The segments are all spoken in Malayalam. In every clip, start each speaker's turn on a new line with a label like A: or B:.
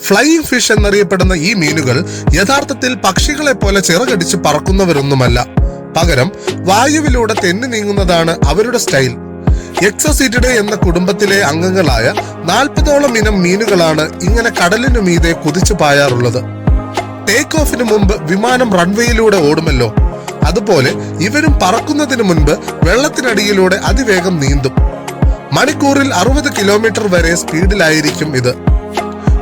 A: ഫ്ലൈയിങ് ഫിഷ് എന്നറിയപ്പെടുന്ന ഈ മീനുകൾ യഥാർത്ഥത്തിൽ പക്ഷികളെ പോലെ ചിറകടിച്ച് പറക്കുന്നവരൊന്നുമല്ല. പകരം വായുവിലൂടെ തെന്നു നീങ്ങുന്നതാണ് അവരുടെ സ്റ്റൈൽ. എക്സസീറ്റഡ് എന്ന കുടുംബത്തിലെ അംഗങ്ങളായ നാൽപ്പതോളം ഇനം മീനുകളാണ് ഇങ്ങനെ കടലിനു മീതെ കുതിച്ചു പായാറുള്ളത്. ടേക്ക് ഓഫിന് മുമ്പ് വിമാനം റൺവേയിലൂടെ ഓടുമല്ലോ. അതുപോലെ ഇവരും പറക്കുന്നതിന് മുൻപ് വെള്ളത്തിനടിയിലൂടെ അതിവേഗം നീന്തും. മണിക്കൂറിൽ അറുപത് കിലോമീറ്റർ വരെ സ്പീഡിലായിരിക്കും ഇത്.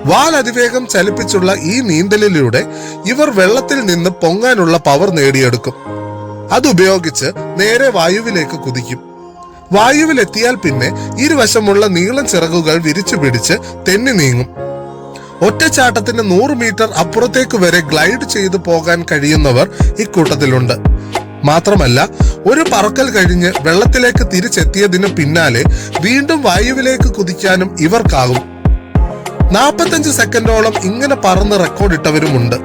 A: വാൽ അതിവേഗം ചലിപ്പിച്ചുള്ള ഈ നീന്തലിലൂടെ ഇവർ വെള്ളത്തിൽ നിന്ന് പൊങ്ങാനുള്ള പവർ നേടിയെടുക്കും. അതുപയോഗിച്ച് നേരെ വായുവിലേക്ക് കുതിക്കും. വായുവിലെത്തിയാൽ പിന്നെ ഇരുവശമുള്ള നീളം ചിറകുകൾ വിരിച്ചു പിടിച്ച് തെന്നി നീങ്ങും. ഒറ്റച്ചാട്ടത്തിന് നൂറ് മീറ്റർ അപ്പുറത്തേക്ക് വരെ ഗ്ലൈഡ് ചെയ്തു പോകാൻ കഴിയുന്നവർ ഇക്കൂട്ടത്തിലുണ്ട്. മാത്രമല്ല ഒരു പറക്കൽ കഴിഞ്ഞ് വെള്ളത്തിലേക്ക് തിരിച്ചെത്തിയതിനു പിന്നാലെ വീണ്ടും വായുവിലേക്ക് കുതിക്കാനും ഇവർക്കാകും. നാൽപ്പത്തഞ്ച് സെക്കൻഡോളം ഇങ്ങനെ പറന്ന് റെക്കോർഡിട്ടവരുമുണ്ട്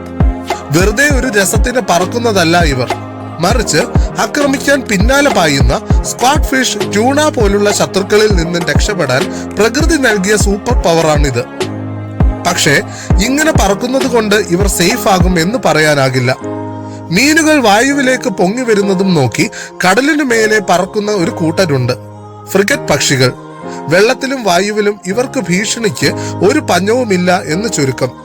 A: വെറുതെ ഒരു രസത്തിന് പറക്കുന്നതല്ല ഇവർ. മറിച്ച് ആക്രമിക്കാൻ പിന്നാലെ പായുന്ന സ്ക്വാഡ് ഫിഷ് ട്യൂണ പോലുള്ള ശത്രുക്കളിൽ നിന്നും രക്ഷപ്പെടാൻ പ്രകൃതി നൽകിയ സൂപ്പർ പവറാണിത്. പക്ഷേ ഇങ്ങനെ പറക്കുന്നത് കൊണ്ട് ഇവർ സേഫ് ആകും എന്ന് പറയാനാകില്ല. മീനുകൾ വായുവിലേക്ക് പൊങ്ങി വരുന്നതും നോക്കി കടലിനു മേലെ പറക്കുന്ന ഒരു കൂട്ടരുണ്ട്. ഫ്രിഗറ്റ് പക്ഷികൾ. വെള്ളത്തിലും വായുവിലും ഇവർക്ക് ഭീഷണിക്ക് ഒരു പഞ്ഞവുമില്ല എന്ന് ചുരുക്കം.